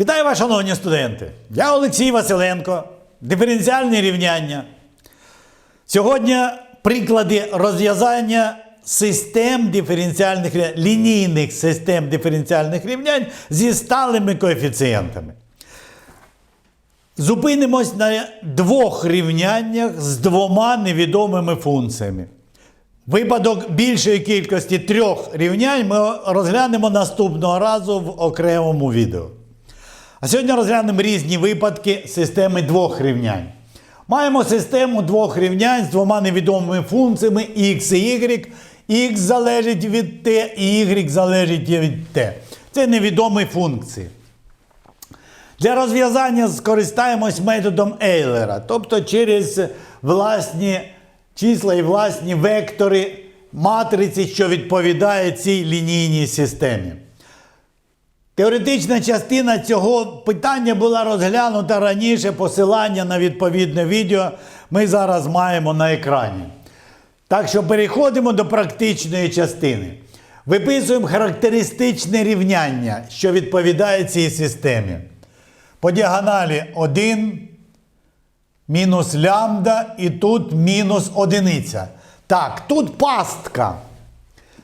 Вітаю вас, шановні студенти! Я Олексій Василенко, диференціальні рівняння. Сьогодні приклади розв'язання систем диференціальних лінійних систем диференціальних рівнянь зі сталими коефіцієнтами. Зупинимось на двох рівняннях з двома невідомими функціями. Випадок більшої кількості трьох рівнянь ми розглянемо наступного разу в окремому відео. А сьогодні розглянемо різні випадки системи двох рівнянь. Маємо систему двох рівнянь з двома невідомими функціями x і y. x залежить від t і y залежить від t. Це невідомі функції. Для розв'язання скористаємось методом Ейлера, тобто через власні числа і власні вектори матриці, що відповідає цій лінійній системі. Теоретична частина цього питання була розглянута раніше. Посилання на відповідне відео ми зараз маємо на екрані. Так що переходимо до практичної частини. Виписуємо характеристичне рівняння, що відповідає цій системі. По діагоналі 1, мінус лямбда і тут мінус одиниця. Так, тут пастка.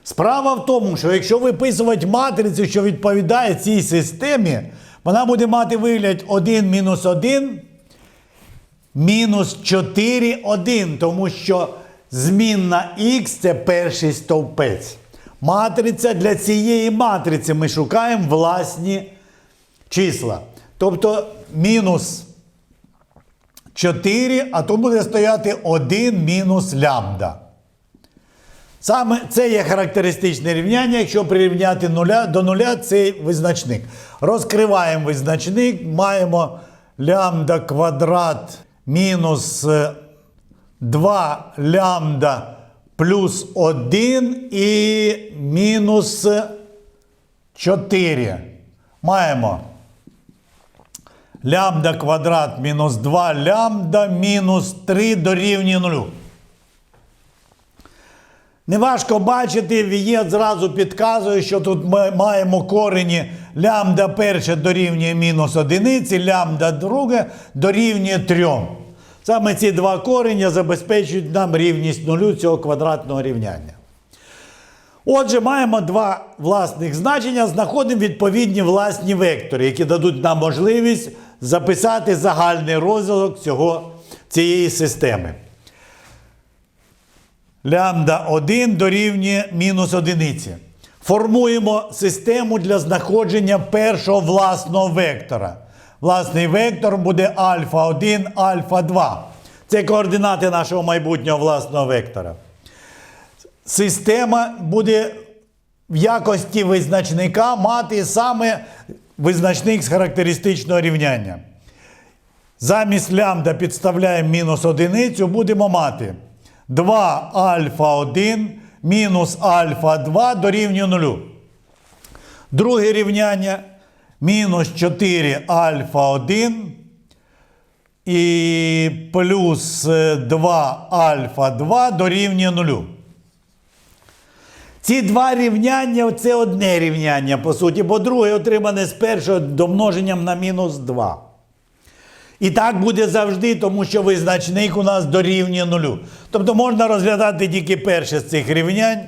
Справа в тому, що якщо виписувати матрицю, що відповідає цій системі, вона буде мати вигляд 1 мінус 1, мінус 4, 1, тому що змінна х це перший стовпець. Матриця для цієї матриці ми шукаємо власні числа. Тобто мінус 4, а тут буде стояти 1 мінус лямбда. Саме це є характеристичне рівняння. Якщо прирівняти нуля, до нуля цей визначник. Розкриваємо визначник, маємо лямбда квадрат мінус е, 2 лямбда плюс 1 і мінус 4. Маємо лямбда квадрат мінус 2 лямбда мінус 3 дорівнює 0. Неважко бачити, Вієт зразу підказує, що тут ми маємо корені лямбда перше дорівнює мінус одиниці, лямбда друге дорівнює 3. Саме ці два корення забезпечують нам рівність нулю цього квадратного рівняння. Отже, маємо два власних значення, знаходимо відповідні власні вектори, які дадуть нам можливість записати загальний цього, цієї системи. Лямбда 1 дорівнює мінус одиниці. Формуємо систему для знаходження першого власного вектора. Власний вектор буде альфа 1, альфа 2. Це координати нашого майбутнього власного вектора. Система буде в якості визначника мати саме визначник з характеристичного рівняння. Замість лямбда підставляємо мінус одиницю, будемо мати 2 альфа 1 мінус альфа 2 дорівнює 0. Друге рівняння мінус 4 альфа 1 і плюс 2 альфа 2 дорівнює 0. Ці два рівняння це одне рівняння, по суті, бо друге отримане з першого домноженням на мінус 2. І так буде завжди, тому що визначник у нас дорівнює нулю. Тобто можна розглядати тільки перше з цих рівнянь.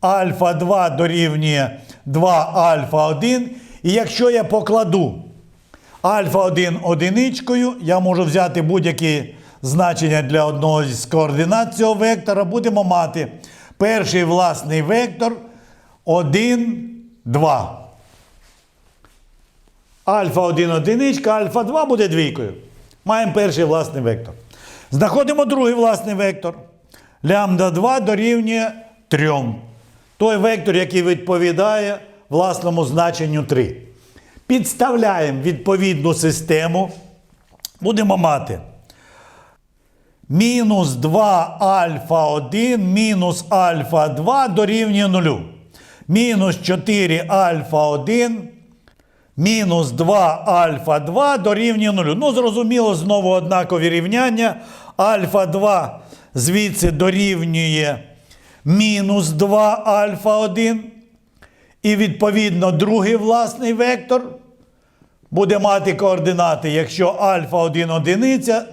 Альфа 2 дорівнює 2 альфа 1. І якщо я покладу альфа 1 одиничкою, я можу взяти будь-які значення для одного з координат цього вектора, будемо мати перший власний вектор 1, 2. Альфа 1 одиничка, альфа 2 буде двійкою. Маємо перший власний вектор. Знаходимо другий власний вектор. Лямбда 2 дорівнює 3. Той вектор, який відповідає власному значенню 3. Підставляємо відповідну систему. Будемо мати мінус 2 альфа 1 мінус альфа 2 дорівнює 0. Мінус 4 альфа 1 мінус 2 альфа 2 дорівнює 0. Ну, зрозуміло, знову однакові рівняння. Альфа 2 звідси дорівнює мінус 2 альфа 1. І відповідно другий власний вектор буде мати координати, якщо альфа 1 одиниця,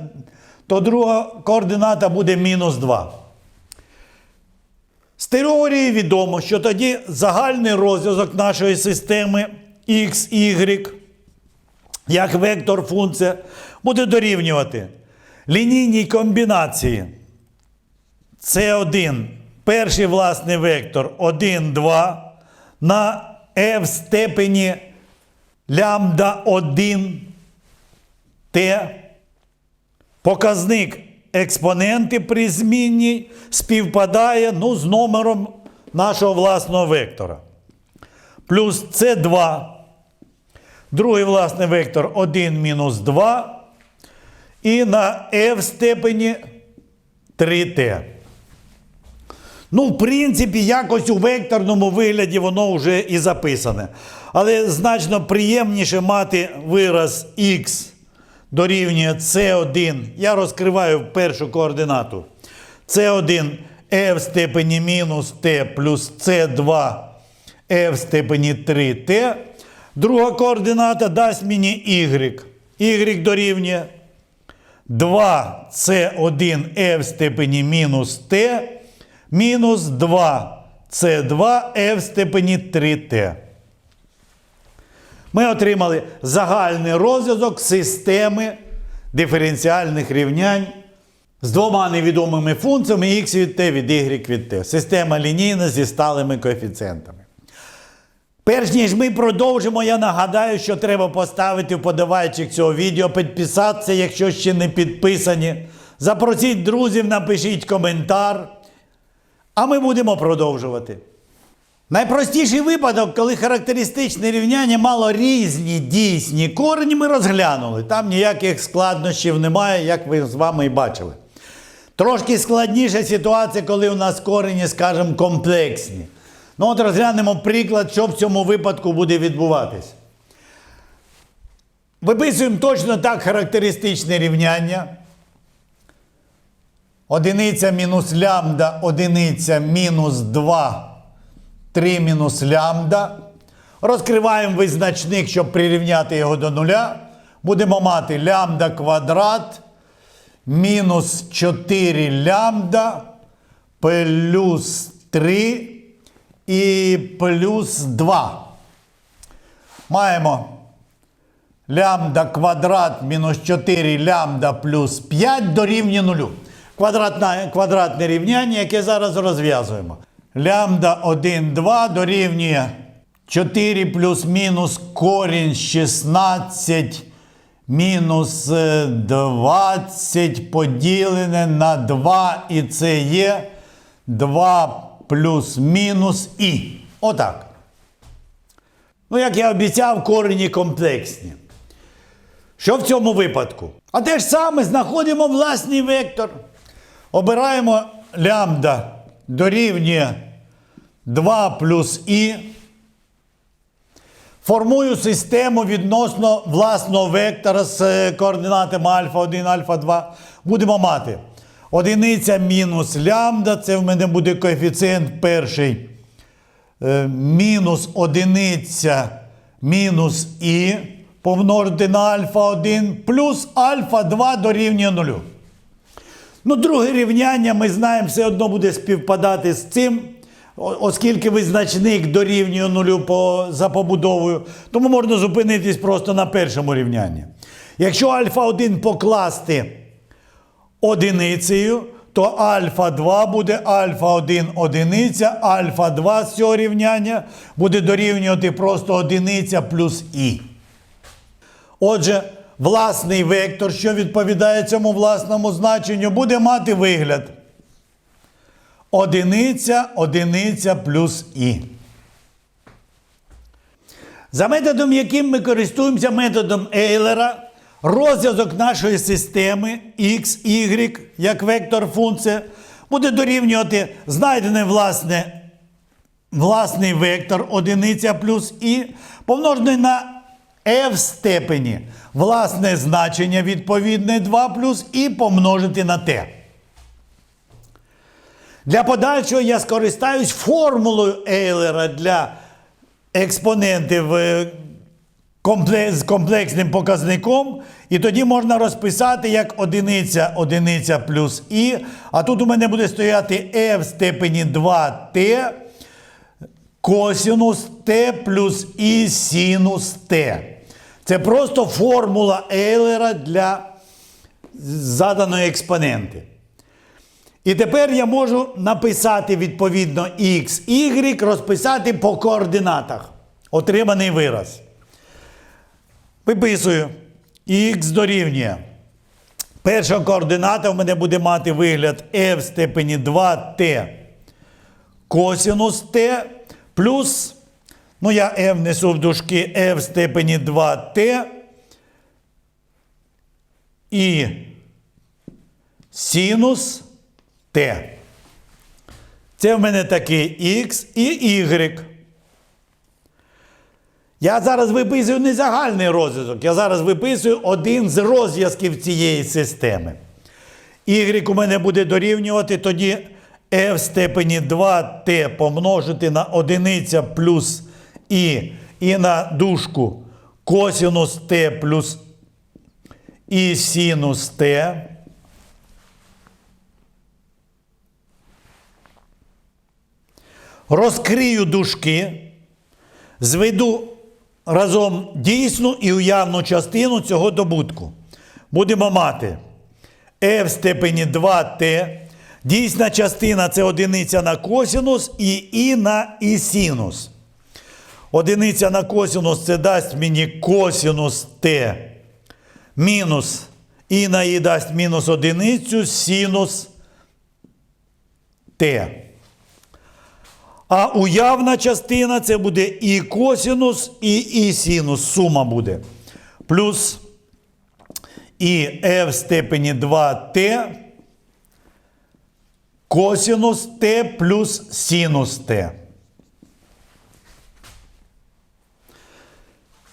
то друга координата буде мінус 2. З теорії відомо, що тоді загальний розв'язок нашої системи x, y, як вектор функція, буде дорівнювати лінійній комбінації С1, перший власний вектор 1, 2 на f степені лямбда 1 t. Показник експоненти при змінній співпадає ну, з номером нашого власного вектора. Плюс С2. Другий власний вектор 1 мінус 2. І на f в степені 3t. Ну, в принципі, якось у векторному вигляді воно вже і записане. Але значно приємніше мати вираз x дорівнює c1. Я розкриваю першу координату. c1 e в степені мінус t плюс c2 e в степені 3t. Друга координата дасть мені y. y дорівнює 2c1 e в степені мінус t мінус 2c2 e в степені 3t. Ми отримали загальний розв'язок системи диференціальних рівнянь з двома невідомими функціями x від t від y від t. Система лінійна зі сталими коефіцієнтами. Перш ніж ми продовжимо, я нагадаю, що треба поставити вподобайчик цього відео, підписатися, якщо ще не підписані. Запросіть друзів, напишіть коментар. А ми будемо продовжувати. Найпростіший випадок, коли характеристичне рівняння мало різні дійсні корені, ми розглянули. Там ніяких складнощів немає, як ви з вами і бачили. Трошки складніша ситуація, коли у нас корені, скажімо, комплексні. Ну от розглянемо приклад, що в цьому випадку буде відбуватись. Виписуємо точно так характеристичне рівняння. Одиниця мінус лямбда, одиниця мінус 2 3 мінус лямбда. Розкриваємо визначник, щоб прирівняти його до нуля. Будемо мати лямбда квадрат мінус 4 лямбда плюс 3 і плюс 2. Маємо лямбда квадрат мінус 4 лямбда плюс 5 дорівнює нулю. Квадратне, квадратне рівняння, яке зараз розв'язуємо. Лямбда 1, 2 дорівнює 4 плюс мінус корінь 16 мінус е, 20 поділене на 2 і це є 2 плюс мінус і. Отак. Ну, як я обіцяв, корені комплексні. Що в цьому випадку? А те ж саме знаходимо власний вектор. Обираємо лямбда дорівнює 2 плюс і. Формую систему відносно власного вектора з координатами альфа 1, альфа 2. Будемо мати одиниця мінус лямбда. Це в мене буде коефіцієнт перший. Е, Мінус одиниця мінус і помножити на альфа 1 плюс альфа 2 дорівнює нулю. Ну, друге рівняння, ми знаємо, все одно буде співпадати з цим, оскільки визначник дорівнює нулю по, за побудовою, тому можна зупинитись просто на першому рівнянні. Якщо альфа 1 покласти одиницею, то альфа 2 буде альфа 1 одиниця, альфа 2 з цього рівняння буде дорівнювати просто одиниця плюс і. Отже, власний вектор, що відповідає цьому власному значенню, буде мати вигляд. Одиниця, одиниця плюс і. За методом, яким ми користуємося методом Ейлера, розв'язок нашої системи x, y, як вектор функція, буде дорівнювати знайдене власне власний вектор одиниця плюс і помножений на f степені власне значення відповідне 2 плюс і помножити на t. Для подальшого я скористаюсь формулою Ейлера для експонентів е, з комплексним показником, і тоді можна розписати як одиниця, одиниця плюс і. А тут у мене буде стояти e в степені 2t косінус t плюс і синус t. Це просто формула Ейлера для заданої експоненти. І тепер я можу написати відповідно x, y, розписати по координатах. Отриманий вираз. Виписую. Х дорівнює. Перша координата в мене буде мати вигляд e в степені 2t косінус t плюс, ну я e внесу в дужки e в степені 2t і синус t. Це в мене такий x і y. Я зараз виписую не загальний розв'язок, я зараз виписую один з розв'язків цієї системи. Y у мене буде дорівнювати тоді f в степені 2t помножити на одиниця плюс і, і на дужку косінус t плюс і синус t. Розкрию дужки, зведу разом дійсну і уявну частину цього добутку. Будемо мати e в степені 2t. Дійсна частина це одиниця на косінус і і на і синус. Одиниця на косінус це дасть мені косінус t мінус і на і дасть мінус одиницю синус t. А уявна частина це буде і косінус, і і синус. Сума буде. Плюс і e в степені 2t косінус t плюс синус t.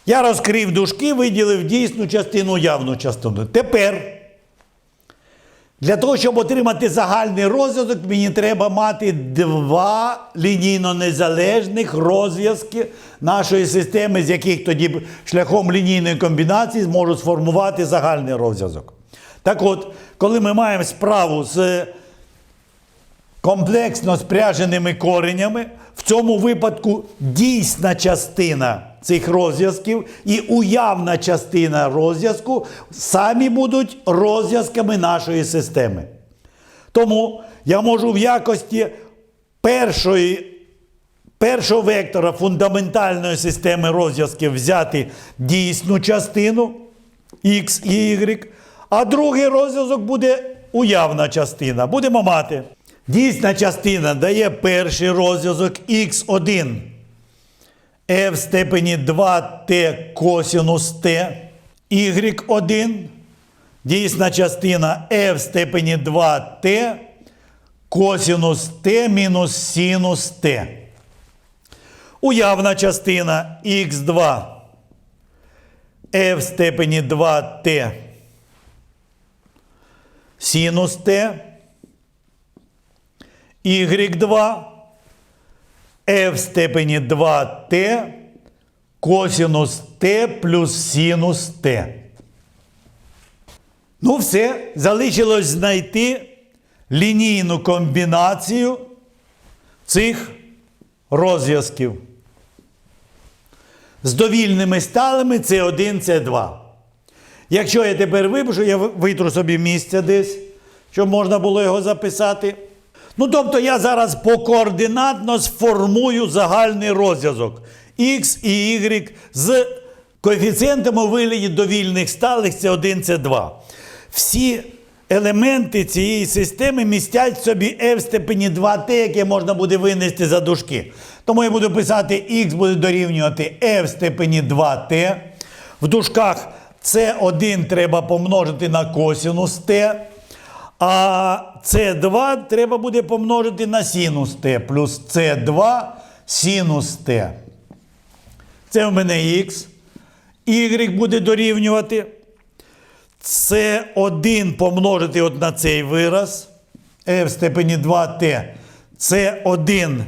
Я розкрив дужки, виділив дійсну частину, уявну частину. Тепер. Для того, щоб отримати загальний розв'язок, мені треба мати два лінійно незалежних розв'язки нашої системи, з яких тоді шляхом лінійної комбінації зможу сформувати загальний розв'язок. Так от, коли ми маємо справу з комплексно спряженими коренями, в цьому випадку дійсна частина цих розв'язків і уявна частина розв'язку самі будуть розв'язками нашої системи. Тому я можу в якості першої, першого вектора фундаментальної системи розв'язків взяти дійсну частину X і Y, а другий розв'язок буде уявна частина. Будемо мати. Дійсна частина дає перший розв'язок x1 e в степені 2t косінус t, y1, дійсна частина e в степені 2t косінус t мінус синус t. Уявна частина x2 e в степені 2t синус t. Y2 e в степені 2t косінус t плюс синус t. Ну, все, залишилось знайти лінійну комбінацію цих розв'язків. З довільними сталими це 1 це 2 Якщо я тепер випишу, я витру собі місце десь, щоб можна було його записати. Ну, тобто я зараз покоординатно сформую загальний розв'язок X і Y з коефіцієнтами у вигляді довільних сталих це 1, це 2. Всі елементи цієї системи містять собі f в степені 2t, яке можна буде винести за дужки. Тому я буду писати x буде дорівнювати f в степені 2t. В дужках c1 треба помножити на косінус t. А С2 треба буде помножити на синус Т плюс С2 синус Т. Це в мене Х. Y буде дорівнювати. С1 помножити от на цей вираз. F в степені 2Т. С1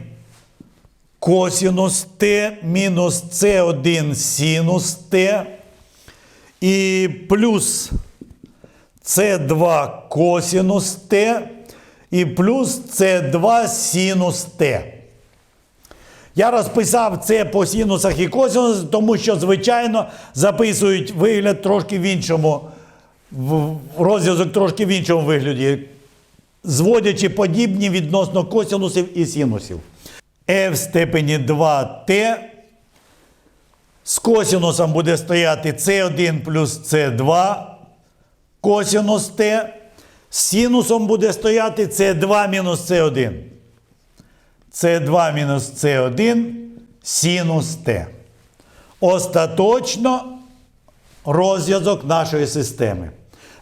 косінус Т мінус С1 синус Т і плюс С2 косінус Т і плюс С2 синус Т. Я розписав це по синусах і косинусах, тому що, звичайно, записують вигляд трошки в іншому, розв'язок трошки в іншому вигляді, зводячи подібні відносно косинусів і синусів. e в степені 2t з косинусом буде стояти c1 плюс c2 косинус t, з синусом буде стояти c2 мінус c1. С2 мінус С1 синус Т. Остаточно розв'язок нашої системи.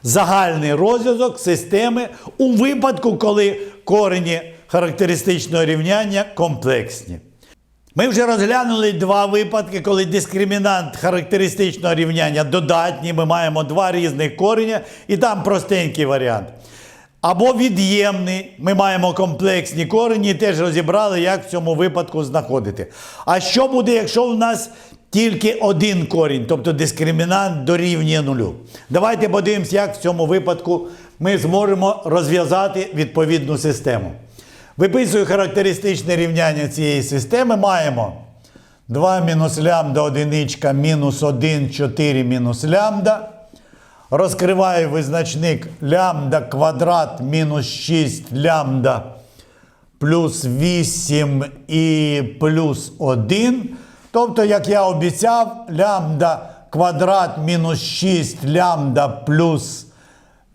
Загальний розв'язок системи у випадку, коли корені характеристичного рівняння комплексні. Ми вже розглянули два випадки, коли дискримінант характеристичного рівняння додатній. Ми маємо два різних кореня, і там простенький варіант. Або від'ємний, ми маємо комплексні корені, теж розібрали, як в цьому випадку знаходити. А що буде, якщо в нас тільки один корінь, тобто дискримінант дорівнює нулю? Давайте подивимось, як в цьому випадку ми зможемо розв'язати відповідну систему. Виписую характеристичне рівняння цієї системи. Маємо 2 мінус лямбда одиничка мінус 1, 4 мінус лямбда. Розкриваю визначник лямбда квадрат мінус 6 лямбда плюс 8 і плюс 1. Тобто, як я обіцяв, лямбда квадрат мінус 6 лямбда плюс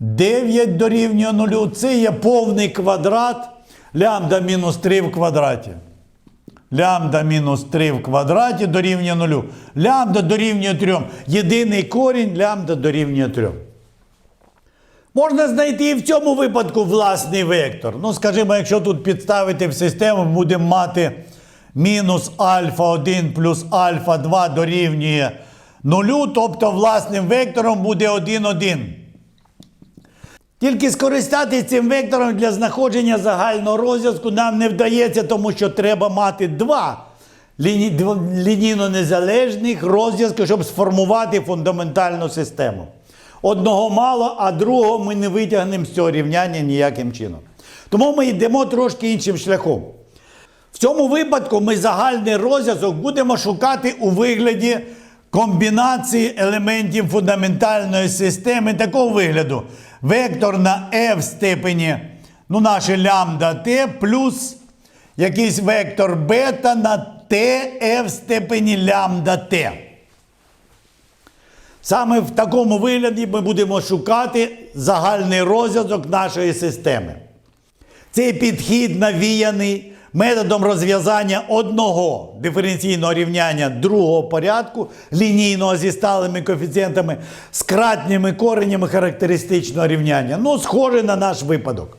9 дорівнює 0. Це є повний квадрат лямбда мінус 3 в квадраті. Лямбда мінус 3 в квадраті дорівнює 0. Лямбда дорівнює 3. Єдиний корінь лямбда дорівнює 3. Можна знайти і в цьому випадку власний вектор. Ну, скажімо, якщо тут підставити в систему, будемо мати мінус альфа 1 плюс альфа 2 дорівнює 0, тобто власним вектором буде 1, 1. Тільки скористатися цим вектором для знаходження загального розв'язку нам не вдається, тому що треба мати два ліні... лінійно незалежних розв'язки, щоб сформувати фундаментальну систему. Одного мало, а другого ми не витягнемо з цього рівняння ніяким чином. Тому ми йдемо трошки іншим шляхом. В цьому випадку ми загальний розв'язок будемо шукати у вигляді комбінації елементів фундаментальної системи такого вигляду. Вектор на F в степені, ну, наше лямбда t плюс якийсь вектор бета на t в степені лямбда t. Саме в такому вигляді ми будемо шукати загальний розв'язок нашої системи. Цей підхід навіяний методом розв'язання одного диференційного рівняння другого порядку, лінійного зі сталими коефіцієнтами, з кратніми коренями характеристичного рівняння. Ну, схоже на наш випадок.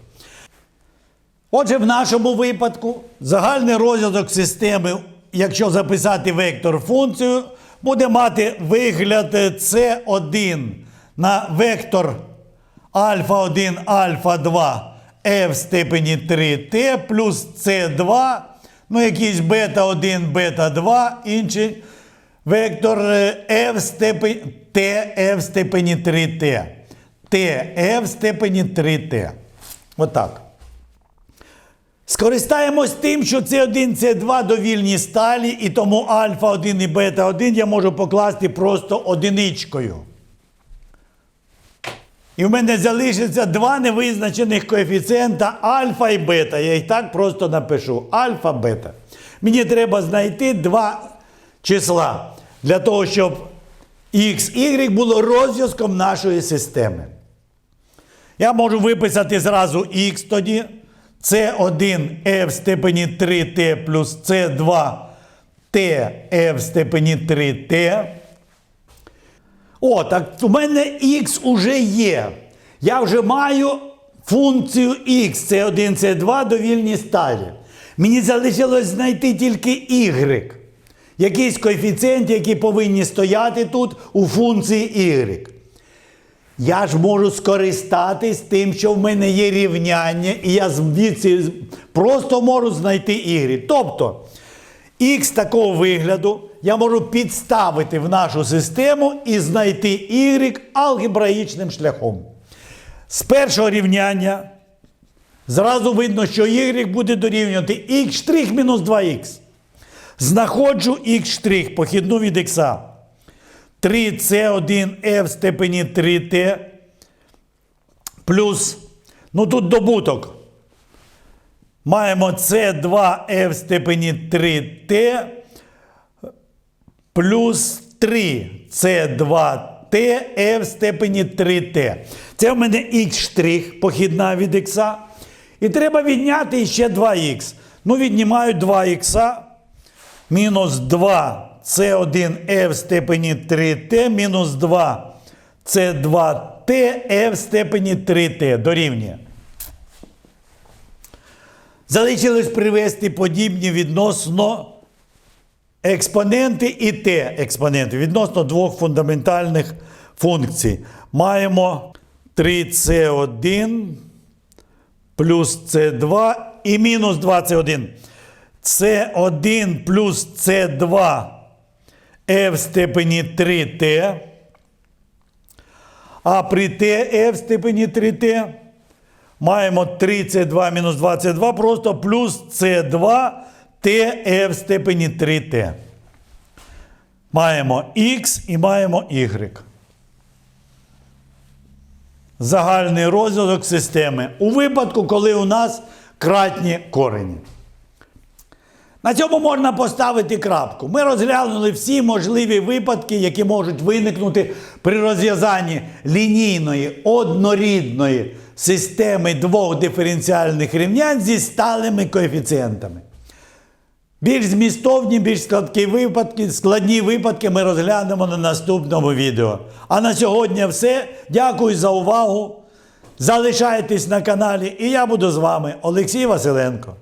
Отже, в нашому випадку загальний розв'язок системи, якщо записати вектор функцію, буде мати вигляд С1 на вектор альфа 1, альфа 2 e в степені 3t плюс С2, ну якийсь бета 1, бета 2, інший вектор e в степені e в степені 3t. t e в степені 3t. Отак. Скористаємось тим, що С1, С2 довільні сталі, і тому альфа 1 і бета 1 я можу покласти просто одиничкою. І в мене залишиться два невизначених коефіцієнта альфа і бета. Я їх так просто напишу. Альфа, бета. Мені треба знайти два числа для того, щоб x, y було розв'язком нашої системи. Я можу виписати зразу x тоді. С1 e в степені 3t плюс С2 t e в степені 3t. О, так у мене x уже є. Я вже маю функцію x, С1, С2 довільні сталі. Мені залишилось знайти тільки y. Якийсь коефіцієнт, які повинні стояти тут у функції y. Я ж можу скористатись тим, що в мене є рівняння, і я звідси просто можу знайти y. Тобто, Х такого вигляду я можу підставити в нашу систему і знайти y алгебраїчним шляхом. З першого рівняння зразу видно, що y буде дорівнювати x' мінус 2х. Знаходжу x', похідну від х. 3c1f в степені 3t плюс, ну тут добуток. Маємо c2f в степені 3t плюс 3 c2t f в степені 3t. Це в мене x' похідна від х. І треба відняти ще 2х. Ну, віднімаю 2х мінус 2 c1f в степені 3t мінус 2 c2t f в степені 3t дорівнює. Залишилось привести подібні відносно експоненти і t експоненти відносно двох фундаментальних функцій. Маємо 3c1 плюс c2 і мінус 2c1. c1 плюс c2 f в степені 3t. А при t f в степені 3t маємо 3c2 мінус 2c2 просто плюс c2 t в степені 3t. Маємо x і маємо y. Загальний розв'язок системи у випадку, коли у нас кратні корені. На цьому можна поставити крапку. Ми розглянули всі можливі випадки, які можуть виникнути при розв'язанні лінійної однорідної системи двох диференціальних рівнянь зі сталими коефіцієнтами. Більш змістовні, більш складні випадки, складні випадки ми розглянемо на наступному відео. А на сьогодні все. Дякую за увагу. Залишайтесь на каналі, і я буду з вами, Олексій Василенко.